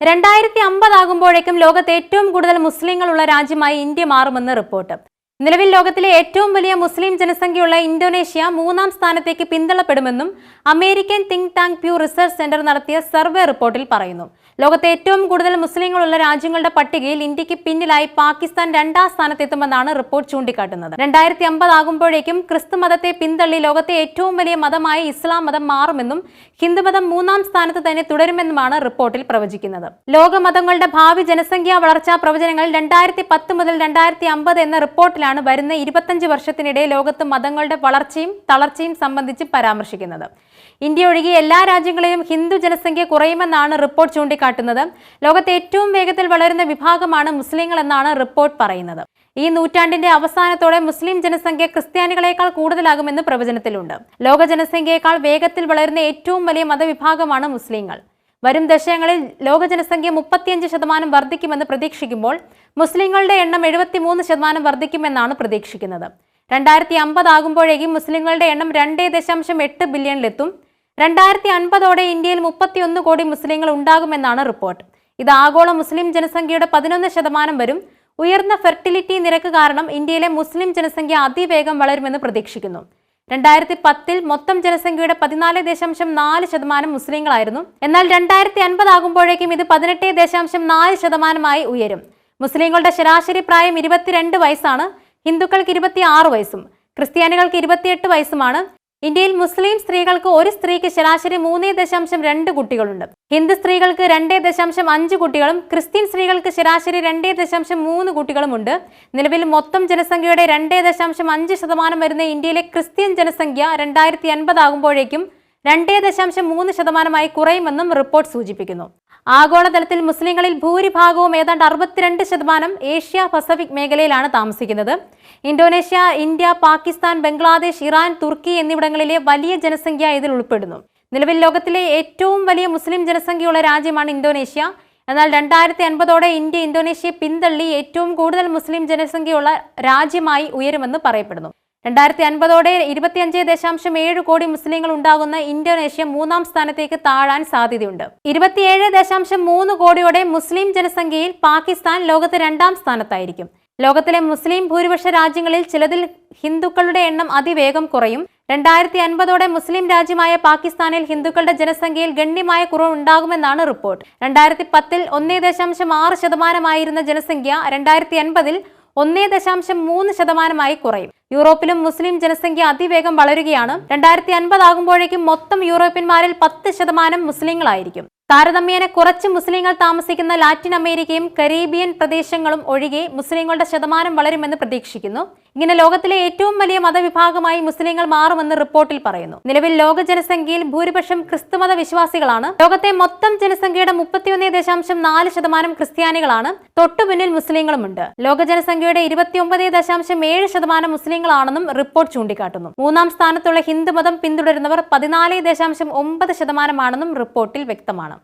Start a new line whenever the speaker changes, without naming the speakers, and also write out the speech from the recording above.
രണ്ടായിരത്തി അമ്പതാകുമ്പോഴേക്കും ലോകത്ത് ഏറ്റവും കൂടുതൽ മുസ്ലിങ്ങളുള്ള രാജ്യമായി ഇന്ത്യ മാറുമെന്ന് റിപ്പോർട്ട്. നിലവിൽ ലോകത്തിലെ ഏറ്റവും വലിയ മുസ്ലിം ജനസംഖ്യയുള്ള ഇന്തോനേഷ്യ മൂന്നാം സ്ഥാനത്തേക്ക് പിന്തള്ളപ്പെടുമെന്നും American think tank Pew research centre നടത്തിയ സർവേ റിപ്പോർട്ടിൽ പറയുന്നു. ലോകത്തെ ഏറ്റവും കൂടുതൽ മുസ്ലിങ്ങളുള്ള രാജ്യങ്ങളുടെ പട്ടികയിൽ ഇന്ത്യയ്ക്ക് പിന്നിലായി പാകിസ്ഥാൻ രണ്ടാം സ്ഥാനത്തെത്തുമെന്നാണ് റിപ്പോർട്ട് ചൂണ്ടിക്കാട്ടുന്നത്. രണ്ടായിരത്തി അമ്പതാകുമ്പോഴേക്കും ക്രിസ്തു മതത്തെ പിന്തള്ളി ലോകത്തെ ഏറ്റവും വലിയ മതമായി ഇസ്ലാം മതം മാറുമെന്നും ഹിന്ദുമതം മൂന്നാം സ്ഥാനത്ത് തന്നെ തുടരുമെന്നുമാണ് റിപ്പോർട്ടിൽ പ്രവചിക്കുന്നത്. ലോകമതങ്ങളുടെ ഭാവി ജനസംഖ്യാ വളർച്ചാ പ്രവചനങ്ങൾ രണ്ടായിരത്തി പത്ത് മുതൽ രണ്ടായിരത്തി അമ്പത് എന്ന റിപ്പോർട്ടിലാണ് വരുന്ന ഇരുപത്തഞ്ച് വർഷത്തിനിടെ ലോകത്ത് മതങ്ങളുടെ വളർച്ചയും തളർച്ചയും സംബന്ധിച്ച് പരാമർശിക്കുന്നത്. ഇന്ത്യ ഒഴികെ എല്ലാ രാജ്യങ്ങളെയും ഹിന്ദു ജനസംഖ്യ കുറയുമെന്നാണ് റിപ്പോർട്ട് ചൂണ്ടിക്കാട്ടുന്നത്. ലോകത്തെ ഏറ്റവും വേഗത്തിൽ വളരുന്ന വിഭാഗമാണ് മുസ്ലിങ്ങൾ എന്നാണ് റിപ്പോർട്ട് പറയുന്നത്. ഈ നൂറ്റാണ്ടിന്റെ അവസാനത്തോടെ മുസ്ലിം ജനസംഖ്യ ക്രിസ്ത്യാനികളെക്കാൾ കൂടുതലാകുമെന്ന് പ്രവചനത്തിലുണ്ട്. ലോക ജനസംഖ്യയേക്കാൾ വേഗത്തിൽ വളരുന്ന ഏറ്റവും വലിയ മതവിഭാഗമാണ് മുസ്ലിങ്ങൾ. വരും ദശകങ്ങളിൽ ലോക ജനസംഖ്യ മുപ്പത്തിയഞ്ച് ശതമാനം വർദ്ധിക്കുമെന്ന് പ്രതീക്ഷിക്കുമ്പോൾ മുസ്ലിങ്ങളുടെ എണ്ണം എഴുപത്തിമൂന്ന് ശതമാനം വർദ്ധിക്കുമെന്നാണ് പ്രതീക്ഷിക്കുന്നത്. രണ്ടായിരത്തി അമ്പത് ആകുമ്പോഴേക്കും മുസ്ലിങ്ങളുടെ എണ്ണം രണ്ടേ ദശാംശം എട്ട് ബില്യണിലെത്തും. രണ്ടായിരത്തി അൻപതോടെ ഇന്ത്യയിൽ മുപ്പത്തിയൊന്ന് കോടി മുസ്ലിങ്ങൾ ഉണ്ടാകുമെന്നാണ് റിപ്പോർട്ട്. ഇത് ആഗോള മുസ്ലിം ജനസംഖ്യയുടെ പതിനൊന്ന് ശതമാനം വരും. ഉയർന്ന ഫെർട്ടിലിറ്റി നിരക്ക് കാരണം ഇന്ത്യയിലെ മുസ്ലിം ജനസംഖ്യ അതിവേഗം വളരുമെന്ന് പ്രതീക്ഷിക്കുന്നു. രണ്ടായിരത്തി പത്തിൽ മൊത്തം ജനസംഖ്യയുടെ പതിനാല് ദശാംശം നാല് ശതമാനം മുസ്ലിങ്ങളായിരുന്നു. എന്നാൽ രണ്ടായിരത്തി അൻപത് ആകുമ്പോഴേക്കും ഇത് പതിനെട്ട് ദശാംശം നാല് ശതമാനമായി ഉയരും. മുസ്ലിങ്ങളുടെ ശരാശരി പ്രായം ഇരുപത്തിരണ്ട് വയസ്സാണ്. ഹിന്ദുക്കൾക്ക് ഇരുപത്തി ആറ് വയസ്സും ക്രിസ്ത്യാനികൾക്ക് ഇരുപത്തിയെട്ട് വയസ്സുമാണ്. ഇന്ത്യയിൽ മുസ്ലിം സ്ത്രീകൾക്ക് ഒരു സ്ത്രീക്ക് ശരാശരി മൂന്നേ ദശാംശം രണ്ട് കുട്ടികളുണ്ട്. ഹിന്ദു സ്ത്രീകൾക്ക് രണ്ടേ ദശാംശം അഞ്ച് കുട്ടികളും ക്രിസ്ത്യൻ സ്ത്രീകൾക്ക് ശരാശരി രണ്ടേ ദശാംശം മൂന്ന് കുട്ടികളുമുണ്ട്. നിലവിൽ മൊത്തം ജനസംഖ്യയുടെ രണ്ടേ ദശാംശം അഞ്ച് ശതമാനം വരുന്ന ഇന്ത്യയിലെ ക്രിസ്ത്യൻ ജനസംഖ്യ രണ്ടായിരത്തി അൻപതാകുമ്പോഴേക്കും രണ്ടേ ദശാംശം മൂന്ന് ശതമാനമായി കുറയുമെന്നും റിപ്പോർട്ട് സൂചിപ്പിക്കുന്നു. ആഗോളതലത്തിൽ മുസ്ലിങ്ങളിൽ ഭൂരിഭാഗവും ഏതാണ്ട് അറുപത്തിരണ്ട് ശതമാനം ഏഷ്യ പസഫിക് മേഖലയിലാണ് താമസിക്കുന്നത്. Indonesia India Pakistan Bangladesh Iran തുർക്കി എന്നിവിടങ്ങളിലെ വലിയ ജനസംഖ്യ ഇതിൽ ഉൾപ്പെടുന്നു. നിലവിൽ ലോകത്തിലെ ഏറ്റവും വലിയ മുസ്ലിം ജനസംഖ്യയുള്ള രാജ്യമാണ് ഇന്തോനേഷ്യ. എന്നാൽ രണ്ടായിരത്തി അൻപതോടെ ഇന്ത്യ ഇന്തോനേഷ്യയെ പിന്തള്ളി ഏറ്റവും കൂടുതൽ മുസ്ലിം ജനസംഖ്യയുള്ള രാജ്യമായി ഉയരുമെന്ന് പറയപ്പെടുന്നു. രണ്ടായിരത്തി അൻപതോടെ ഇരുപത്തിയഞ്ച് ദശാംശം ഏഴ് കോടി മുസ്ലിങ്ങൾ ഉണ്ടാകുന്ന ഇന്തോനേഷ്യ മൂന്നാം സ്ഥാനത്തേക്ക് താഴാൻ സാധ്യതയുണ്ട്. ഇരുപത്തിയേഴ് ദശാംശം മൂന്ന് കോടിയോടെ മുസ്ലിം ജനസംഖ്യയിൽ പാകിസ്ഥാൻ ലോകത്ത് രണ്ടാം സ്ഥാനത്തായിരിക്കും. ലോകത്തിലെ മുസ്ലിം ഭൂരിപക്ഷ രാജ്യങ്ങളിൽ ചിലതിൽ ഹിന്ദുക്കളുടെ എണ്ണം അതിവേഗം കുറയും. രണ്ടായിരത്തി അൻപതോടെ മുസ്ലിം രാജ്യമായ പാകിസ്ഥാനിൽ ഹിന്ദുക്കളുടെ ജനസംഖ്യയിൽ ഗണ്യമായ കുറവ് ഉണ്ടാകുമെന്നാണ് റിപ്പോർട്ട്. രണ്ടായിരത്തി പത്തിൽ ഒന്നേ ദശാംശം ആറ് ശതമാനമായിരുന്ന ജനസംഖ്യ രണ്ടായിരത്തി അൻപതിൽ ഒന്നേ ദശാംശം മൂന്ന് ശതമാനമായി കുറയും. യൂറോപ്പിലും മുസ്ലിം ജനസംഖ്യ അതിവേഗം വളരുകയാണ്. രണ്ടായിരത്തി അൻപത് ആകുമ്പോഴേക്കും മൊത്തം യൂറോപ്യന്മാരിൽ പത്ത് ശതമാനം മുസ്ലിങ്ങളായിരിക്കും. താരതമ്യേന കുറച്ച് മുസ്ലിങ്ങൾ താമസിക്കുന്ന ലാറ്റിൻ അമേരിക്കയും കരീബിയൻ പ്രദേശങ്ങളും ഒഴികെ മുസ്ലിങ്ങളുടെ ശതമാനം വളരുമെന്ന് പ്രതീക്ഷിക്കുന്നു. ഇങ്ങനെ ലോകത്തിലെ ഏറ്റവും വലിയ മതവിഭാഗമായി മുസ്ലിങ്ങൾ മാറുമെന്ന് റിപ്പോർട്ടിൽ പറയുന്നു. നിലവിൽ ലോക ജനസംഖ്യയിൽ ഭൂരിപക്ഷം ക്രിസ്തുമത വിശ്വാസികളാണ് ലോകത്തെ മൊത്തം ജനസംഖ്യയുടെ മുപ്പത്തിയൊന്ന് ദശാംശം നാല് ശതമാനം ക്രിസ്ത്യാനികളാണ്. തൊട്ടുപിന്നിൽ മുസ്ലിങ്ങളുമുണ്ട്. ലോക ജനസംഖ്യയുടെ ഇരുപത്തിയൊമ്പത് ദശാംശം ഏഴ് ശതമാനം മുസ്ലിങ്ങളാണെന്നും റിപ്പോർട്ട് ചൂണ്ടിക്കാട്ടുന്നു. മൂന്നാം സ്ഥാനത്തുള്ള ഹിന്ദുമതം പിന്തുടരുന്നവർ പതിനാല് ദശാംശം ഒമ്പത് ശതമാനമാണെന്നും റിപ്പോർട്ടിൽ വ്യക്തമാണ്.